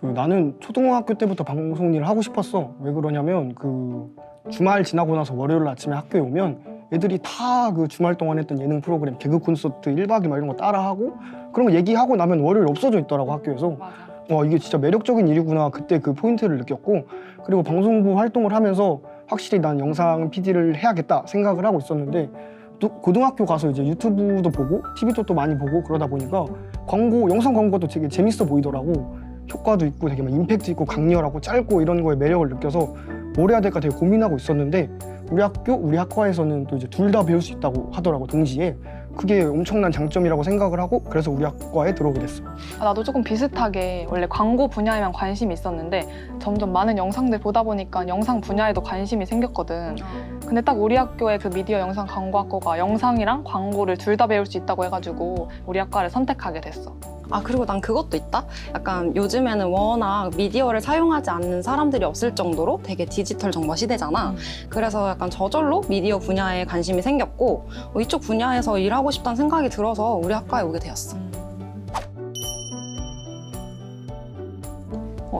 그 나는 초등학교 때부터 방송 일을 하고 싶었어. 왜 그러냐면 그 주말 지나고 나서 월요일 아침에 학교에 오면 애들이 다 그 주말 동안 했던 예능 프로그램 개그 콘서트 1박 2일 이런 거 따라하고 그런 거 얘기하고 나면 월요일 없어져 있더라고 학교에서. 맞아. 와 이게 진짜 매력적인 일이구나 그때 그 포인트를 느꼈고 그리고 방송부 활동을 하면서 확실히 난 영상 PD를 해야겠다 생각을 하고 있었는데 또 고등학교 가서 이제 유튜브도 보고 TV도 또 많이 보고 그러다 보니까 광고 영상 광고도 되게 재밌어 보이더라고 효과도 있고 되게 막 임팩트 있고 강렬하고 짧고 이런 거에 매력을 느껴서 뭘 해야 될까 되게 고민하고 있었는데 우리 학교 우리 학과에서는 또 이제 둘 다 배울 수 있다고 하더라고 동시에 그게 엄청난 장점이라고 생각을 하고 그래서 우리 학과에 들어오게 됐어. 아, 나도 조금 비슷하게 원래 광고 분야에만 관심이 있었는데 점점 많은 영상들 보다 보니까 영상 분야에도 관심이 생겼거든. 근데 딱 우리 학교의 그 미디어 영상 광고학과가 영상이랑 광고를 둘 다 배울 수 있다고 해가지고 우리 학과를 선택하게 됐어. 아 그리고 난 그것도 있다. 약간 요즘에는 워낙 미디어를 사용하지 않는 사람들이 없을 정도로 되게 디지털 정보 시대잖아. 음. 그래서 약간 저절로 미디어 분야에 관심이 생겼고 어, 이쪽 분야에서 일하고 싶다는 생각이 들어서 우리 학과에 오게 되었어.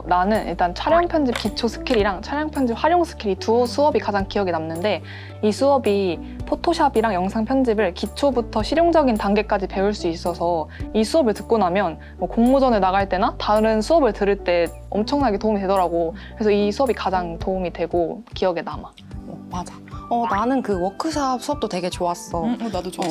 어, 나는 일단 촬영 편집 기초 스킬이랑 촬영 편집 활용 스킬 이 두 수업이 가장 기억에 남는데 이 수업이 포토샵이랑 영상 편집을 기초부터 실용적인 단계까지 배울 수 있어서 이 수업을 듣고 나면 뭐 공모전에 나갈 때나 다른 수업을 들을 때 엄청나게 도움이 되더라고. 그래서 이 수업이 가장 도움이 되고 기억에 남아. 어, 맞아. 어 나는 그 워크샵 수업도 되게 좋았어. 나도 어,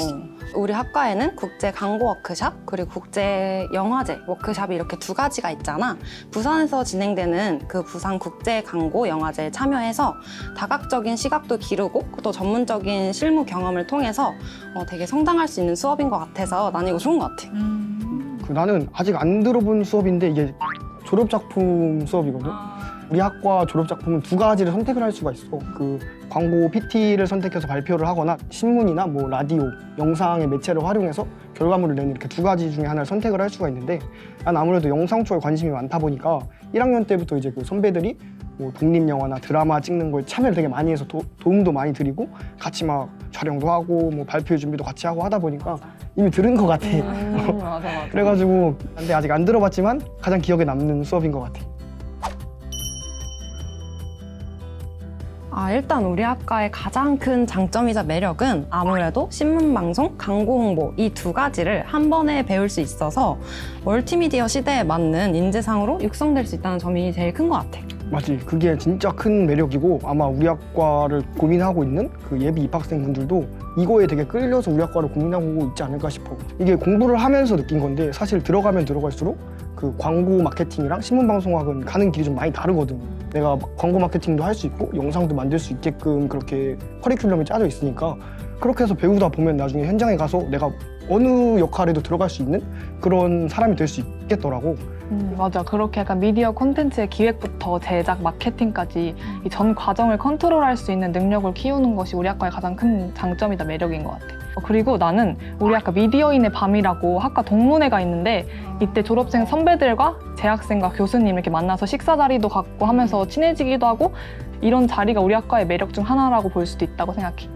우리 학과에는 국제 광고 워크샵 그리고 국제 영화제 워크샵이 이렇게 두 가지가 있잖아. 부산에서 진행되는 그 부산 국제 광고 영화제에 참여해서 다각적인 시각도 기르고 또 전문적인 실무 경험을 통해서 어, 되게 성장할 수 있는 수업인 것 같아서 나는 이거 좋은 것 같아. 그 나는 아직 안 들어본 수업인데 이게 졸업 작품 수업이거든. 우리 학과 졸업 작품은 두 가지를 선택을 할 수가 있어. 그 광고 PT를 선택해서 발표를 하거나 신문이나 뭐 라디오, 영상의 매체를 활용해서 결과물을 내는 이렇게 두 가지 중에 하나를 선택을 할 수가 있는데 난 아무래도 영상 쪽에 관심이 많다 보니까 1학년 때부터 이제 그 선배들이 뭐 독립 영화나 드라마 찍는 거에 참여를 되게 많이 해서 도, 도움도 많이 드리고 같이 막 촬영도 하고 뭐 발표 준비도 같이 하고 하다 보니까 이미 들은 것 같아. 음, 맞아 맞아. 그래가지고 근데 아직 안 들어봤지만 가장 기억에 남는 수업인 것 같아. 아, 일단 우리 학과의 가장 큰 장점이자 매력은 아무래도 신문방송, 광고 홍보 이 두 가지를 한 번에 배울 수 있어서 멀티미디어 시대에 맞는 인재상으로 육성될 수 있다는 점이 제일 큰 것 같아. 맞지. 그게 진짜 큰 매력이고 아마 우리 학과를 고민하고 있는 그 예비 입학생 분들도 이거에 되게 끌려서 우리 학과를 고민하고 있지 않을까 싶어. 이게 공부를 하면서 느낀 건데 사실 들어가면 들어갈수록 그 광고 마케팅이랑 신문 방송학은 가는 길이 좀 많이 다르거든. 내가 광고 마케팅도 할 수 있고 영상도 만들 수 있게끔 그렇게 커리큘럼이 짜져 있으니까 그렇게 해서 배우다 보면 나중에 현장에 가서 내가 어느 역할에도 들어갈 수 있는 그런 사람이 될 수 있겠더라고. 음, 맞아. 그렇게 약간 미디어 콘텐츠의 기획부터 제작, 마케팅까지 이 전 과정을 컨트롤할 수 있는 능력을 키우는 것이 우리 학과의 가장 큰 장점이다 매력인 것 같아. 어, 그리고 나는 우리 학과 미디어인의 밤이라고 학과 동문회가 있는데 이때 졸업생 선배들과 재학생과 교수님 이렇게 만나서 식사 자리도 갖고 하면서 친해지기도 하고 이런 자리가 우리 학과의 매력 중 하나라고 볼 수도 있다고 생각해.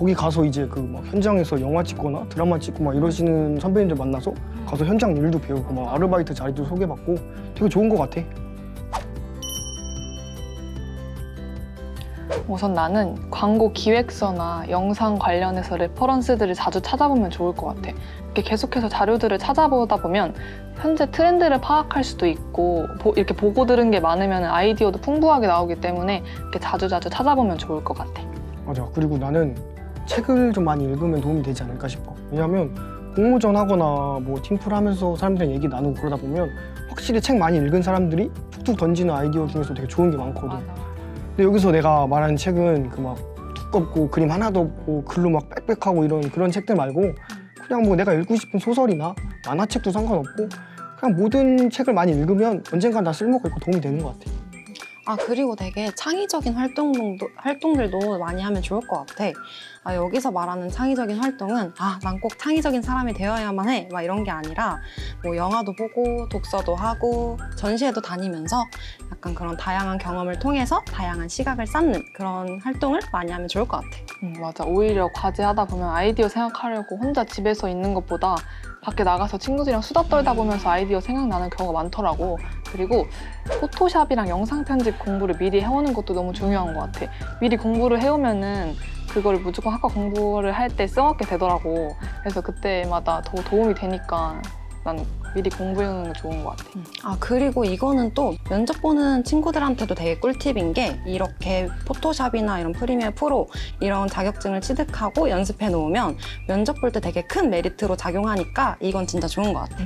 거기 가서 이제 그 막 현장에서 영화 찍거나 드라마 찍고 막 이러시는 선배님들 만나서 가서 현장 일도 배우고 막 아르바이트 자리도 소개받고 되게 좋은 것 같아. 우선 나는 광고 기획서나 영상 관련해서 레퍼런스들을 자주 찾아보면 좋을 것 같아. 이렇게 계속해서 자료들을 찾아보다 보면 현재 트렌드를 파악할 수도 있고 보- 이렇게 보고 들은 게 많으면 아이디어도 풍부하게 나오기 때문에 이렇게 자주 자주 찾아보면 좋을 것 같아. 맞아. 그리고 나는 책을 좀 많이 읽으면 도움이 되지 않을까 싶어. 왜냐하면 공모전 하거나 뭐 팀플 하면서 사람들이랑 얘기 나누고 그러다 보면 확실히 책 많이 읽은 사람들이 툭툭 던지는 아이디어 중에서 되게 좋은 게 많거든. 근데 여기서 내가 말하는 책은 그 막 두껍고 그림 하나도 없고 글로 막 빽빽하고 이런 그런 책들 말고 그냥 뭐 내가 읽고 싶은 소설이나 만화책도 상관없고 그냥 모든 책을 많이 읽으면 언젠간 다 쓸모가 있고 도움이 되는 것 같아. 아 그리고 되게 창의적인 활동도 활동들도 많이 하면 좋을 것 같아. 아, 여기서 말하는 창의적인 활동은 아 난 꼭 창의적인 사람이 되어야만 해 막 이런 게 아니라 뭐 영화도 보고 독서도 하고 전시회도 다니면서 약간 그런 다양한 경험을 통해서 다양한 시각을 쌓는 그런 활동을 많이 하면 좋을 것 같아. 음, 맞아. 오히려 과제하다 보면 아이디어 생각하려고 혼자 집에서 있는 것보다 밖에 나가서 친구들이랑 수다 떨다 보면서 아이디어 생각나는 경우가 많더라고. 그리고 포토샵이랑 영상 편집 공부를 미리 해오는 것도 너무 중요한 것 같아. 미리 공부를 해오면은 그걸 무조건 학과 공부를 할 때 써먹게 되더라고. 그래서 그때마다 더 도움이 되니까 난 미리 공부해오는 게 좋은 것 같아. 아 그리고 이거는 또 면접 보는 친구들한테도 되게 꿀팁인 게 이렇게 포토샵이나 이런 프리미어 프로 이런 자격증을 취득하고 연습해 놓으면 면접 볼 때 되게 큰 메리트로 작용하니까 이건 진짜 좋은 것 같아.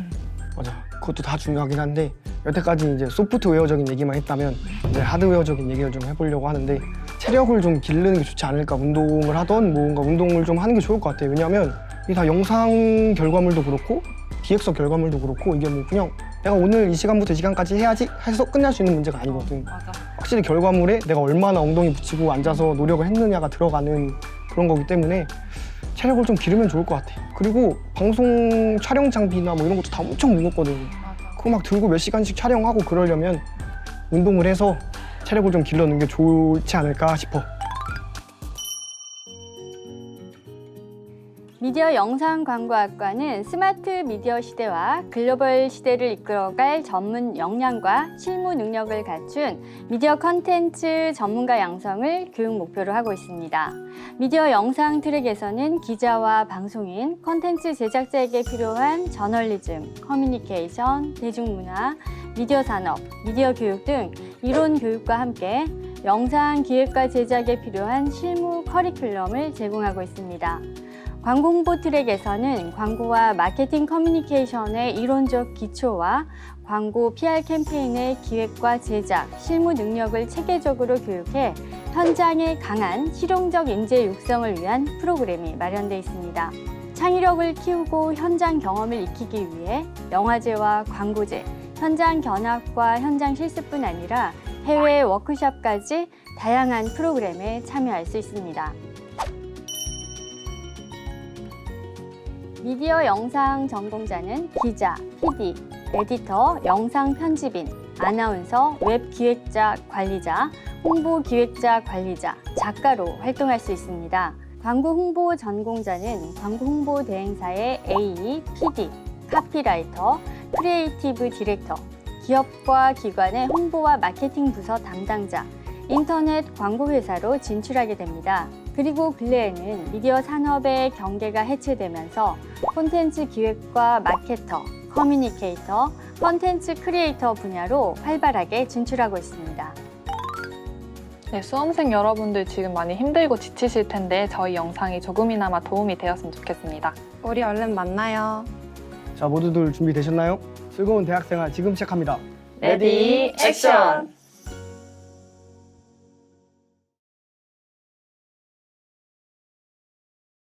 맞아. 그것도 다 중요하긴 한데 여태까지 이제 소프트웨어적인 얘기만 했다면 이제 하드웨어적인 얘기를 좀 해보려고 하는데 체력을 좀 기르는 게 좋지 않을까 운동을 하던 뭔가 운동을 좀 하는 게 좋을 것 같아요. 왜냐하면 이게 다 영상 결과물도 그렇고 기획서 결과물도 그렇고 이게 뭐 그냥 내가 오늘 이 시간부터 이 시간까지 해야지 해서 끝날 수 있는 문제가 아니거든. 맞아. 확실히 결과물에 내가 얼마나 엉덩이 붙이고 앉아서 노력을 했느냐가 들어가는 그런 거기 때문에 체력을 좀 기르면 좋을 것 같아. 그리고 방송 촬영 장비나 뭐 이런 것도 다 엄청 무겁거든. 그거 막 들고 몇 시간씩 촬영하고 그러려면 운동을 해서 체력을 좀 길러놓는 게 좋지 않을까 싶어. 미디어 영상 광고학과는 스마트 미디어 시대와 글로벌 시대를 이끌어갈 전문 역량과 실무 능력을 갖춘 미디어 컨텐츠 전문가 양성을 교육 목표로 하고 있습니다. 미디어 영상 트랙에서는 기자와 방송인, 컨텐츠 제작자에게 필요한 저널리즘, 커뮤니케이션, 대중문화, 미디어 산업, 미디어 교육 등 이론 교육과 함께 영상 기획과 제작에 필요한 실무 커리큘럼을 제공하고 있습니다. 광고 홍보 트랙에서는 광고와 마케팅 커뮤니케이션의 이론적 기초와 광고 PR 캠페인의 기획과 제작, 실무 능력을 체계적으로 교육해 현장에 강한 실용적 인재 육성을 위한 프로그램이 마련되어 있습니다. 창의력을 키우고 현장 경험을 익히기 위해 영화제와 광고제, 현장 견학과 현장 실습뿐 아니라 해외 워크숍까지 다양한 프로그램에 참여할 수 있습니다. 미디어 영상 전공자는 기자, PD, 에디터, 영상 편집인, 아나운서, 웹 기획자, 관리자, 홍보 기획자, 관리자, 작가로 활동할 수 있습니다. 광고 홍보 전공자는 광고 홍보 대행사의 AE, PD, 카피라이터, 크리에이티브 디렉터, 기업과 기관의 홍보와 마케팅 부서 담당자, 인터넷 광고 회사로 진출하게 됩니다. 그리고 근래에는 미디어 산업의 경계가 해체되면서 콘텐츠 기획과 마케터, 커뮤니케이터, 콘텐츠 크리에이터 분야로 활발하게 진출하고 있습니다. 네, 수험생 여러분들 지금 많이 힘들고 지치실 텐데 저희 영상이 조금이나마 도움이 되었으면 좋겠습니다. 우리 얼른 만나요. 자 모두들 준비되셨나요? 즐거운 대학생활 지금 시작합니다. 레디 액션!